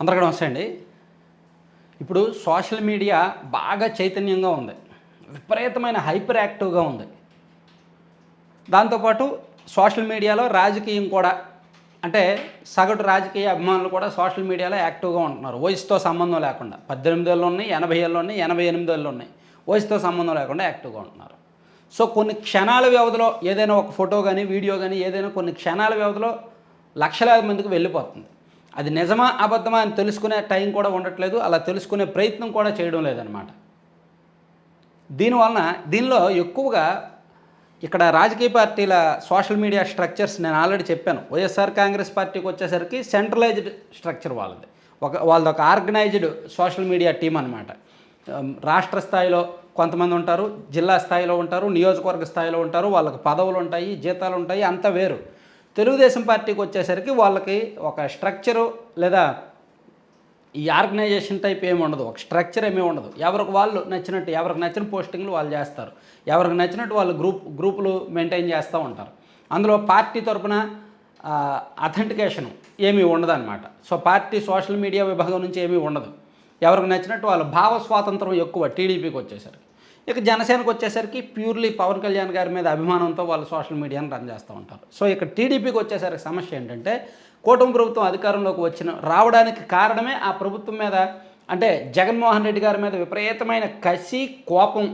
అందరికీ నమస్తే అండి ఇప్పుడు సోషల్ మీడియా బాగా చైతన్యంగా ఉంది. విపరీతమైన హైపర్ యాక్టివ్గా ఉంది. దాంతోపాటు సోషల్ మీడియాలో రాజకీయం కూడా అంటే సగటు రాజకీయ అభిమానులు కూడా సోషల్ మీడియాలో యాక్టివ్గా ఉంటున్నారు. వయసుతో సంబంధం లేకుండా. పద్దెనిమిది ఏళ్ళు ఉన్నాయి ఎనభై ఏళ్ళు ఉన్నాయి ఎనభై ఎనిమిది ఏళ్ళు ఉన్నాయి. వయసుతో సంబంధం లేకుండా యాక్టివ్గా ఉంటున్నారు. సో కొన్ని క్షణాల వ్యవధిలో ఏదైనా ఒక ఫోటో కానీ వీడియో కానీ ఏదైనా కొన్ని క్షణాల వ్యవధిలో లక్షలాది మందికి వెళ్ళిపోతుంది. అది నిజమా అబద్ధమా అని తెలుసుకునే టైం కూడా ఉండట్లేదు అలా తెలుసుకునే ప్రయత్నం కూడా చేయడం లేదనమాట దీనివలన దీనిలో ఎక్కువగా ఇక్కడ రాజకీయ పార్టీల సోషల్ మీడియా స్ట్రక్చర్స్ నేను ఆల్రెడీ చెప్పాను. వైఎస్ఆర్ కాంగ్రెస్ పార్టీకి వచ్చేసరికి సెంట్రలైజ్డ్ స్ట్రక్చర్ వాళ్ళది. ఒక వాళ్ళది ఒక ఆర్గనైజ్డ్ సోషల్ మీడియా టీం అనమాట రాష్ట్ర స్థాయిలో కొంతమంది ఉంటారు జిల్లా స్థాయిలో ఉంటారు నియోజకవర్గ స్థాయిలో ఉంటారు వాళ్ళకి పదవులు ఉంటాయి జీతాలు ఉంటాయి అంతా వేరు. తెలుగుదేశం పార్టీకి వచ్చేసరికి వాళ్ళకి ఒక స్ట్రక్చరు లేదా ఈ ఆర్గనైజేషన్ టైప్ ఏమి ఉండదు. ఒక స్ట్రక్చర్ ఏమీ ఉండదు. ఎవరికి వాళ్ళు నచ్చినట్టు ఎవరికి నచ్చిన పోస్టింగ్లు వాళ్ళు చేస్తారు. ఎవరికి నచ్చినట్టు వాళ్ళు గ్రూప్ గ్రూపులు మెయింటైన్ చేస్తూ ఉంటారు. అందులో పార్టీ తరపున అథెంటికేషన్ ఏమీ ఉండదన్నమాట. సో పార్టీ సోషల్ మీడియా విభాగం నుంచి ఏమీ ఉండదు. ఎవరికి నచ్చినట్టు వాళ్ళ భావ స్వాతంత్రం ఎక్కువ టీడీపీకి వచ్చేసరికి. ఇక జనసేనకు వచ్చేసరికి ప్యూర్లీ పవన్ కళ్యాణ్ గారి మీద అభిమానంతో వాళ్ళు సోషల్ మీడియాను రన్ చేస్తూ ఉంటారు. సో ఇక టీడీపీకి వచ్చేసరికి సమస్య ఏంటంటే కూటమి ప్రభుత్వం అధికారంలోకి వచ్చిన రావడానికి కారణమే ఆ ప్రభుత్వం మీద అంటే జగన్మోహన్ రెడ్డి గారి మీద విపరీతమైన కసి కోపం.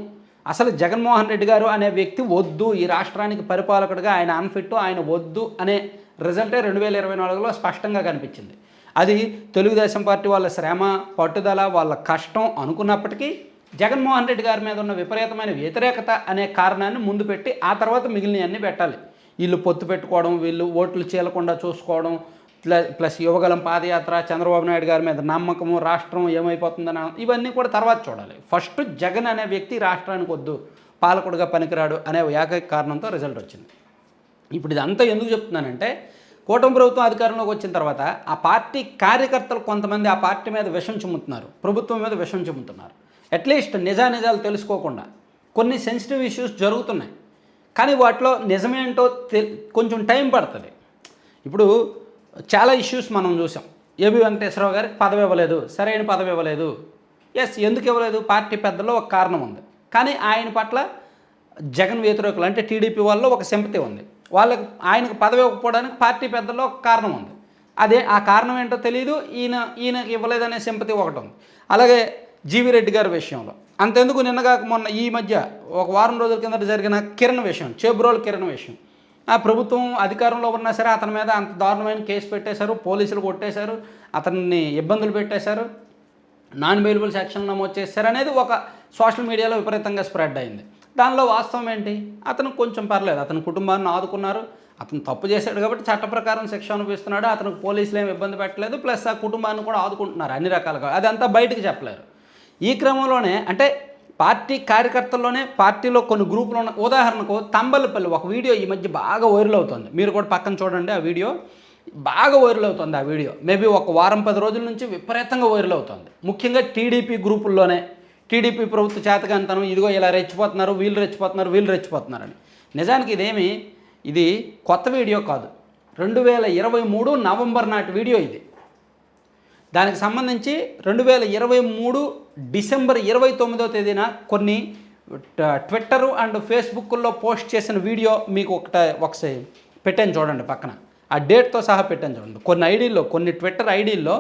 అసలు జగన్మోహన్ రెడ్డి గారు అనే వ్యక్తి వద్దు ఈ రాష్ట్రానికి పరిపాలకుడిగా ఆయన అన్ఫిట్ ఆయన వద్దు అనే రిజల్టే రెండు వేల ఇరవై నాలుగులో స్పష్టంగా కనిపించింది. అది తెలుగుదేశం పార్టీ వాళ్ళ శ్రమ పట్టుదల వాళ్ళ కష్టం అనుకున్నప్పటికీ జగన్మోహన్ రెడ్డి గారి మీద ఉన్న విపరీతమైన వ్యతిరేకత అనే కారణాన్ని ముందు పెట్టి ఆ తర్వాత మిగిలినవన్నీ పెట్టాలి. వీళ్ళు పొత్తు పెట్టుకోవడం వీళ్ళు ఓట్లు చీలకుండా చూసుకోవడం ప్లస్ ప్లస్ యువగలం పాదయాత్ర చంద్రబాబు నాయుడు గారి మీద నమ్మకము రాష్ట్రం ఏమైపోతుందని ఇవన్నీ కూడా తర్వాత చూడాలి. ఫస్ట్ జగన్ అనే వ్యక్తి రాష్ట్రానికి వద్దు పాలకుడుగా పనికిరాడు అనే ఏకైక కారణంతో రిజల్ట్ వచ్చింది. ఇప్పుడు ఇదంతా ఎందుకు చెప్తున్నానంటే కూటమి ప్రభుత్వం అధికారంలోకి వచ్చిన తర్వాత ఆ పార్టీ కార్యకర్తలు కొంతమంది ఆ పార్టీ మీద విషం చిమ్ముతున్నారు ప్రభుత్వం మీద విషం చిమ్ముతున్నారు. అట్లీస్ట్ నిజానిజాలు తెలుసుకోకుండా కొన్ని సెన్సిటివ్ ఇష్యూస్ జరుగుతున్నాయి. కానీ వాటిలో నిజమేంటో తె కొంచెం టైం పడుతుంది. ఇప్పుడు చాలా ఇష్యూస్ మనం చూసాం. ఏబి వెంకటేశ్వరరావు గారికి పదవి ఇవ్వలేదు సరైన పదవి ఇవ్వలేదు. ఎస్ ఎందుకు ఇవ్వలేదు? పార్టీ పెద్దలో ఒక కారణం ఉంది. కానీ ఆయన పట్ల జగన్ వ్యతిరేకులు అంటే టీడీపీ వాళ్ళు ఒక సింపతి ఉంది. వాళ్ళకి ఆయనకు పదవి ఇవ్వకపోవడానికి పార్టీ పెద్దల్లో ఒక కారణం ఉంది. అదే ఆ కారణం ఏంటో తెలియదు ఈయన ఈయనకి ఇవ్వలేదనే సింపతి ఒకటి ఉంది. అలాగే జీవి రెడ్డి గారి విషయంలో. అంతెందుకు నిన్నగాక మొన్న ఈ మధ్య ఒక వారం రోజుల కిందట జరిగిన కిరణ్ విషయం చేబ్రోల్ కిరణ్ విషయం. ఆ ప్రభుత్వం అధికారంలో ఉన్నా సరే అతని మీద అంత దారుణమైన కేసు పెట్టేశారు పోలీసులు కొట్టేశారు అతన్ని ఇబ్బందులు పెట్టేశారు నాన్ బెయిలబుల్ సెక్షన్ నమోదు చేశారు అనేది ఒక సోషల్ మీడియాలో విపరీతంగా స్ప్రెడ్ అయింది. దానిలో వాస్తవం ఏంటి? అతను కొంచెం పర్లేదు అతని కుటుంబాన్ని ఆదుకున్నారు అతను తప్పు చేశాడు కాబట్టి చట్ట ప్రకారం శిక్ష అనుభవిస్తున్నాడు అతనికి పోలీసులు ఏమి ఇబ్బంది పెట్టలేదు ప్లస్ ఆ కుటుంబాన్ని కూడా ఆదుకుంటున్నారు అన్ని రకాలుగా. అదంతా బయటకు చెప్పలేరు. ఈ క్రమంలోనే అంటే పార్టీ కార్యకర్తల్లోనే పార్టీలో కొన్ని గ్రూపులు ఉన్న ఉదాహరణకు తంబలపల్లి ఒక వీడియో ఈ మధ్య బాగా వైరల్ అవుతుంది. మీరు కూడా పక్కన చూడండి ఆ వీడియో. బాగా వైరల్ అవుతుంది ఆ వీడియో. మేబీ ఒక వారం పది రోజుల నుంచి విపరీతంగా వైరల్ అవుతుంది. ముఖ్యంగా టీడీపీ గ్రూపుల్లోనే. టీడీపీ ప్రభుత్వ చేతకంతనం ఇదిగో ఇలా రెచ్చిపోతున్నారు వీళ్ళు రెచ్చిపోతున్నారు వీళ్ళు రెచ్చిపోతున్నారని. నిజానికి ఇదేమి? ఇది కొత్త వీడియో కాదు. రెండు వేల ఇరవై మూడు నవంబర్ నాటి వీడియో ఇది. దానికి సంబంధించి రెండు వేల ఇరవై మూడు డిసెంబర్ ఇరవై తొమ్మిదో తేదీన కొన్ని ట్విట్టర్ అండ్ ఫేస్బుక్లో పోస్ట్ చేసిన వీడియో మీకు ఒకట ఒకసారి పెట్టాను చూడండి పక్కన. ఆ డేట్తో సహా పెట్టాను చూడండి. కొన్ని ఐడీల్లో కొన్ని ట్విట్టర్ ఐడీల్లో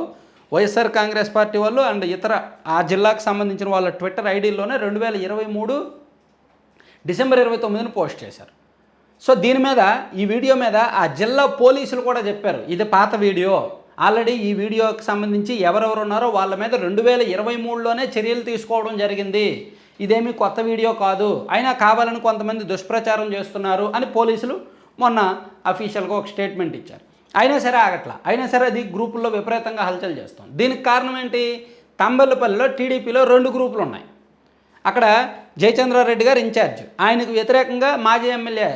వైఎస్ఆర్ కాంగ్రెస్ పార్టీ వాళ్ళు అండ్ ఇతర ఆ జిల్లాకు సంబంధించిన వాళ్ళ ట్విట్టర్ ఐడీల్లోనే రెండు వేల ఇరవై మూడు డిసెంబర్ ఇరవై తొమ్మిదిని పోస్ట్ చేశారు. సో దీని మీద ఈ వీడియో మీద ఆ జిల్లా పోలీసులు కూడా చెప్పారు. ఇది పాత వీడియో. ఆల్రెడీ ఈ వీడియోకి సంబంధించి ఎవరెవరు ఉన్నారో వాళ్ళ మీద రెండు వేల ఇరవై మూడులోనే చర్యలు తీసుకోవడం జరిగింది. ఇదేమి కొత్త వీడియో కాదు. అయినా కావాలని కొంతమంది దుష్ప్రచారం చేస్తున్నారు అని పోలీసులు మొన్న అఫీషియల్గా ఒక స్టేట్మెంట్ ఇచ్చారు. అయినా సరే ఆగట్లా. అయినా సరే అది గ్రూపుల్లో విపరీతంగా హల్చల్ చేస్తాం. దీనికి కారణం ఏంటి? తంబెల్లపల్లిలో టీడీపీలో రెండు గ్రూపులు ఉన్నాయి. అక్కడ జయచంద్రారెడ్డి గారు ఇన్ఛార్జ్. ఆయనకు వ్యతిరేకంగా మాజీ ఎమ్మెల్యే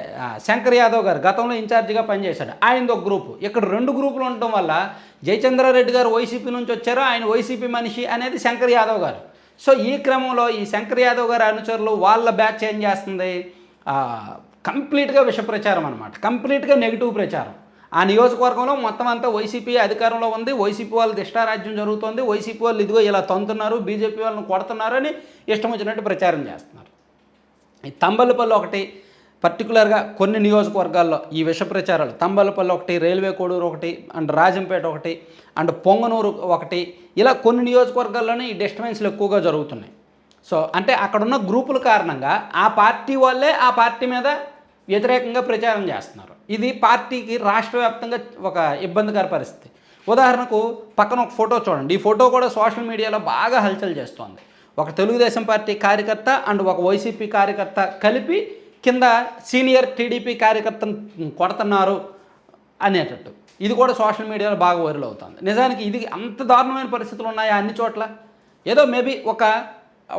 శంకర్ యాదవ్ గారు గతంలో ఇన్ఛార్జిగా పనిచేశాడు. ఆయనది ఒక గ్రూపు. ఇక్కడ రెండు గ్రూపులు ఉండటం వల్ల జయచంద్రారెడ్డి గారు వైసీపీ నుంచి వచ్చారు. ఆయన వైసీపీ మనిషి అనేది శంకర్ యాదవ్ గారు. సో ఈ క్రమంలో ఈ శంకర్ యాదవ్ గారి అనుచరులు వాళ్ళ బ్యాచ్ ఏం చేస్తుంది? కంప్లీట్గా విష ప్రచారం అనమాట కంప్లీట్గా నెగిటివ్ ప్రచారం. ఆ నియోజకవర్గంలో మొత్తం అంతా వైసీపీ అధికారంలో ఉంది. వైసీపీ వాళ్ళు దిష్టారాజ్యం జరుగుతోంది. వైసీపీ వాళ్ళు ఇదిగో ఇలా తంతున్నారు బీజేపీ వాళ్ళని కొడుతున్నారు అని ఇష్టం వచ్చినట్టు ప్రచారం చేస్తున్నారు. ఈ తంబలపల్లి ఒకటి పర్టికులర్గా కొన్ని నియోజకవర్గాల్లో ఈ విష ప్రచారాలు తంబలపల్లి ఒకటి రైల్వే కోడూరు ఒకటి అండ్ రాజంపేట ఒకటి అండ్ పొంగనూరు ఒకటి ఇలా కొన్ని నియోజకవర్గాల్లోనే ఈ డిస్టర్బెన్స్లు ఎక్కువగా జరుగుతున్నాయి. సో అంటే అక్కడున్న గ్రూపుల కారణంగా ఆ పార్టీ వాళ్ళే ఆ పార్టీ మీద వ్యతిరేకంగా ప్రచారం చేస్తున్నారు. ఇది పార్టీకి రాష్ట్ర వ్యాప్తంగా ఒక ఇబ్బందికర పరిస్థితి. ఉదాహరణకు పక్కన ఒక ఫోటో చూడండి. ఈ ఫోటో కూడా సోషల్ మీడియాలో బాగా హల్చల్ చేస్తోంది. ఒక తెలుగుదేశం పార్టీ కార్యకర్త అండ్ ఒక వైసీపీ కార్యకర్త కలిపి కింద సీనియర్ టీడీపీ కార్యకర్తను కొడుతున్నారు అనేటట్టు. ఇది కూడా సోషల్ మీడియాలో బాగా వైరల్ అవుతుంది. నిజానికి ఇది అంత దారుణమైన పరిస్థితులు ఉన్నాయా అన్ని చోట్ల? ఏదో మేబీ ఒక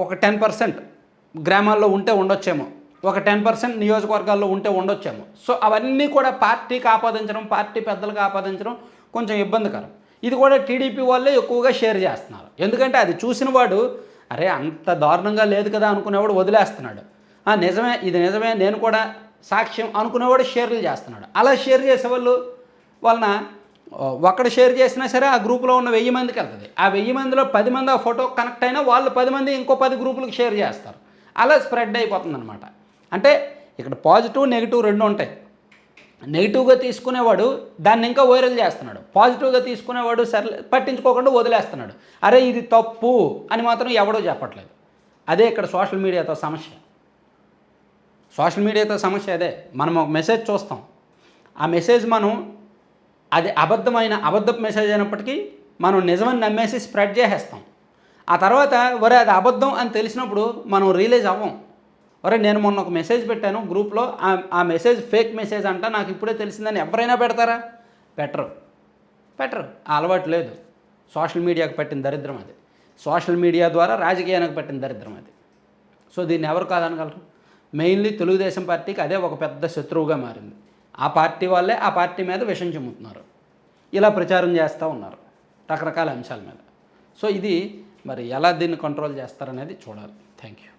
ఒక టెన్ పర్సెంట్ గ్రామాల్లో ఉంటే ఉండొచ్చేమో. ఒక టెన్ పర్సెంట్ నియోజకవర్గాల్లో ఉంటే ఉండొచ్చేమో. సో అవన్నీ కూడా పార్టీకి ఆపాదించడం పార్టీ పెద్దలకు ఆపాదించడం కొంచెం ఇబ్బందికరం. ఇది కూడా టీడీపీ వాళ్ళే ఎక్కువగా షేర్ చేస్తున్నారు. ఎందుకంటే అది చూసిన వాడు అరే అంత దారుణంగా లేదు కదా అనుకునేవాడు వదిలేస్తున్నాడు. "ఆ, నిజమే ఇది నిజమే నేను కూడా సాక్ష్యం అనుకునేవాడు షేర్లు చేస్తున్నాడు. అలా షేర్ చేసేవాళ్ళు వలన ఒక్కడ ఒకడు షేర్ చేసినా సరే ఆ గ్రూపులో ఉన్న వెయ్యి మందికి వెళ్తుంది. ఆ వెయ్యి మందిలో పది మంది ఆ ఫోటో కనెక్ట్ అయినా వాళ్ళు పది మంది ఇంకో పది గ్రూపులకు షేర్ చేస్తారు. అలా స్ప్రెడ్ అయిపోతుంది అనమాట అంటే ఇక్కడ పాజిటివ్ నెగిటివ్ రెండు ఉంటాయి. నెగిటివ్గా తీసుకునేవాడు దాన్ని ఇంకా వైరల్ చేస్తున్నాడు. పాజిటివ్గా తీసుకునేవాడు సరే పట్టించుకోకుండా వదిలేస్తున్నాడు. అరే ఇది తప్పు అని మాత్రం ఎవడో చెప్పట్లేదు. అదే ఇక్కడ సోషల్ మీడియాతో సమస్య. సోషల్ మీడియాతో సమస్య అదే. మనం ఒక మెసేజ్ చూస్తాం. ఆ మెసేజ్ మనం అది అబద్ధమైన అబద్ధపు మెసేజ్ అయినప్పటికీ మనం నిజమని నమ్మేసి స్ప్రెడ్ చేసేస్తాం. ఆ తర్వాత వరే అది అబద్ధం అని తెలిసినప్పుడు మనం రియలైజ్ అవ్వం. ఒరే నేను మొన్న ఒక మెసేజ్ పెట్టాను గ్రూప్లో ఆ- ఆ మెసేజ్ ఫేక్ మెసేజ్ అంట నాకు ఇప్పుడే తెలిసిందని ఎవరైనా పెడతారా? పెట్టరు. పెట్టరు. ఆ అలవాటు లేదు. సోషల్ మీడియాకు పెట్టిన దరిద్రం అది. సోషల్ మీడియా ద్వారా రాజకీయానికి పెట్టిన దరిద్రం అది. సో దీన్ని ఎవరు కాదనగలరు? మెయిన్లీ తెలుగుదేశం పార్టీకి అదే ఒక పెద్ద శత్రువుగా మారింది. ఆ పార్టీ వాళ్ళే ఆ పార్టీ మీద విషం చెమ్ముతున్నారు. ఇలా ప్రచారం చేస్తూ ఉన్నారు రకరకాల అంశాల మీద. సో ఇది మరి ఎలా దీన్ని కంట్రోల్ చేస్తారనేది చూడాలి. Thank you